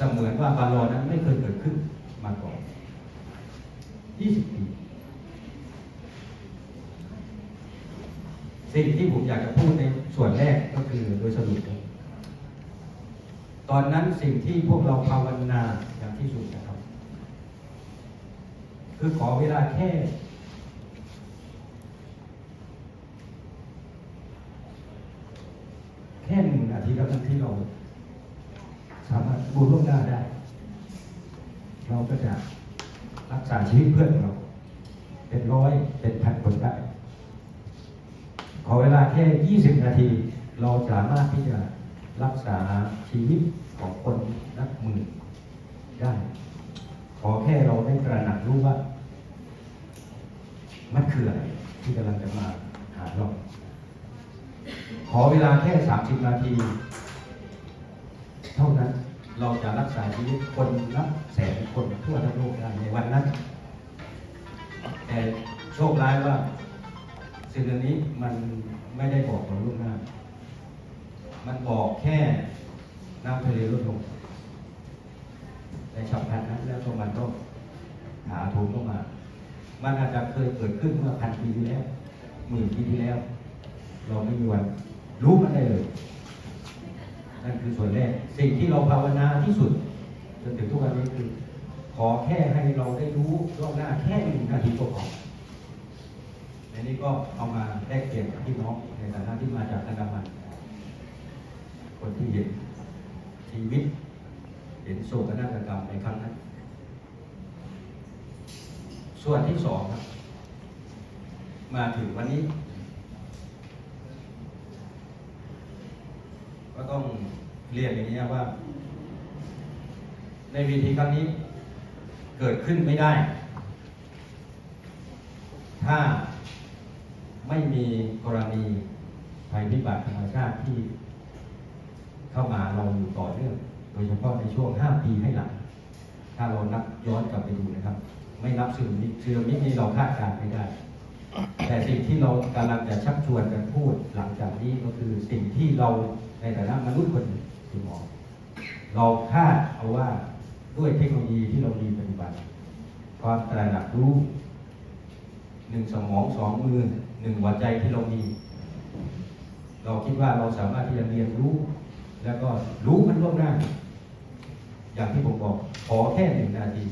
เสมือนว่าบาลอนนั้นไม่เคยเกิดขึ้นมาก่อน 20 ปีสิ่งที่ผมอยากจะพูดในส่วนแรกก็คือโดยสรุปตอนนั้นสิ่งที่พวกเราภาวนาอย่างที่สุดนะครับ คือขอเวลาแค่แค่หนึ่งนาทีเท่านั้นที่เรา สามารถบูรล่วงหน้าได้ เราก็จะรักษาชีวิตเพื่อนเรา เป็นร้อยเป็นพันคนได้ ขอเวลาแค่ 20 นาที เราสามารถที่จะรักษาชีวิตของคนนับหมื่นได้ ขอแค่เราได้ตระหนักรู้ว่า มันคืออะไรที่กำลังจะมาหาเรา ขอเวลาแค่ 30 นาทีเท่านั้น เราจะรักษาชีวิตคนนับแสนคนทั่วทั้งโลกได้ในวันนั้น แต่โชคร้ายว่าสิ่งนี้มันไม่ได้บอกเราล่วงหน้า มันบอกแค่น้ำทะเลลดลงในฉับพลันนั้นแล้วก็มันก็ถาโถมลงมา มันอาจจะเคยเกิดขึ้นเมื่อพันปีที่แล้วหมื่นปีที่แล้ว เราไม่มีวันรู้มันได้เลย นั่นคือส่วนแรก สิ่งที่เราภาวนาที่สุด จนถึงทุกวันนี้คือ ขอแค่ให้เราได้รู้ล่วงหน้าแค่หนึ่งนาทีก็พอในนี้ก็เอามาแลกเปลี่ยนกับพี่น้องในฐานะที่มาจากอันดามัน คนที่เห็นชีวิต เห็นโศกนาฏกรรมในครั้งนั้น ส่วนที่สองครับ มาถึงวันนี้ ก็ ต้องเรียนอย่างนี้ว่า ในเวทีครั้งนี้เกิดขึ้นไม่ได้ ถ้าไม่มีกรณีภัยพิบัติธรรมชาติที่เข้ามาเราอยู่ต่อเนื่องโดยเฉพาะในช่วง 5 ปีให้หลัง ถ้าเรานับย้อนกลับไปดูนะครับ ไม่นับซึนามิซึนามินี่เราคาดการไม่ได้ แต่สิ่งที่เรากำลังจะชักชวนกันพูดหลังจากนี้ก็คือสิ่งที่เรา ในฐานะมนุษย์คนหนึ่งคุณหมอ เราคาดเอาว่าด้วยเทคโนโลยีที่เรามีปัจจุบัน ความตระหนักรู้หนึ่งสมองสองมือหนึ่งหัวใจที่เรามี เราคิดว่าเราสามารถที่จะเรียนรู้ แล้วก็รู้มันล่วงหน้า อย่างที่ผมบอก ขอแค่หนึ่งนาที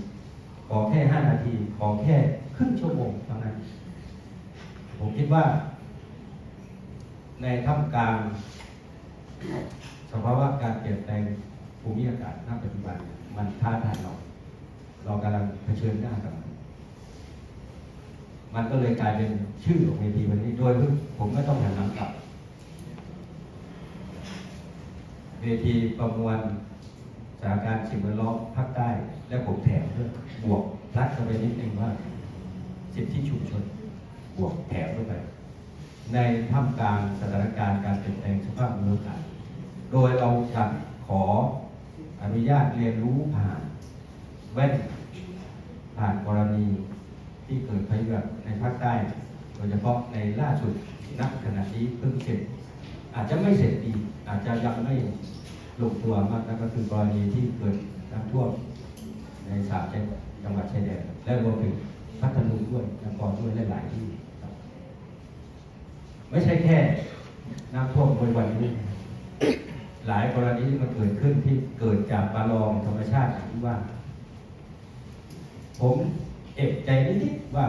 ขอแค่ห้านาที ขอแค่ครึ่งชั่วโมงเท่านั้น ผมคิดว่า ในท่ามกลาง สภาวะการเปลี่ยนแปลงภูมิอากาศณปัจจุบันมันท้าทายเรา เรากำลังเผชิญหน้ากับมัน มันก็เลยกลายเป็นชื่อของเวทีวันนี้โดยผมไม่ต้องหันหลังกลับ เวทีประมวลสถานการณ์สิ่งแวดล้อมภาคใต้ และผมแถมด้วยบวกพลัดเข้าไปนิดนึงว่าสิทธิชุมชน บวกแถมเข้าไป ในท่ามกลางสถานการณ์การเปลี่ยนแปลงสภาพมิอากาศโดยเราจะขออนุญาตเรียนรู้ผ่านแว่นผ่านกรณีที่เกิดภัยพิบัติในภาคใต้ โดยเฉพาะในล่าสุดณขณะนี้เพิ่งเสร็จ อาจจะไม่เสร็จดีอาจจะยังไม่ลงตัวมากนะก็คือกรณีที่เกิดน้ำท่วมในสามจังหวัดชายแดนและรวมถึงพัทลุงด้วยนครด้วยและหลายที่ ไม่ใช่แค่น้ำท่วมในวันนี้ หลายกรณีที่มันเกิดขึ้นที่เกิดจากปลาลองธรรมชาติที่ว่า ผมเอกใจนิดๆว่า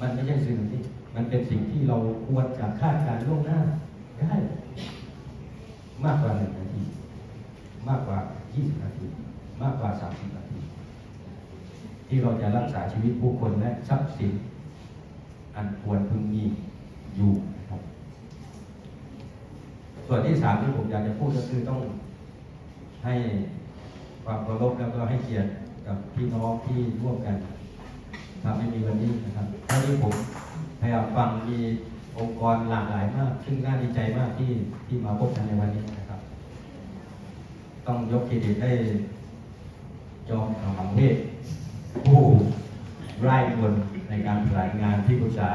มันไม่ใช่สิ่งที่มันเป็นสิ่งที่เราควรจะคาดการณ์ล่วงหน้าได้มากกว่าหนึ่งนาที มากกว่า 20 นาที มากกว่า 30 นาที ที่เราจะรักษาชีวิตผู้คนและทรัพย์สิน อันควรพึงมีอยู่นะครับ ส่วนที่สามที่ผมอยากจะพูดก็คือต้องให้ความเคารพแล้วก็ให้เกียรติกับพี่น้องที่ร่วมกันทำให้มีวันนี้นะครับเท่าที่ผมพยายามฟังมีองค์กรหลากหลายมาก ซึ่งน่าดีใจมากที่ที่มาพบกันในวันนี้นะครับ ต้องยกเครดิตให้จอมขมังเทพผู้ไร้บน ในการรายงานที่ปรึกษา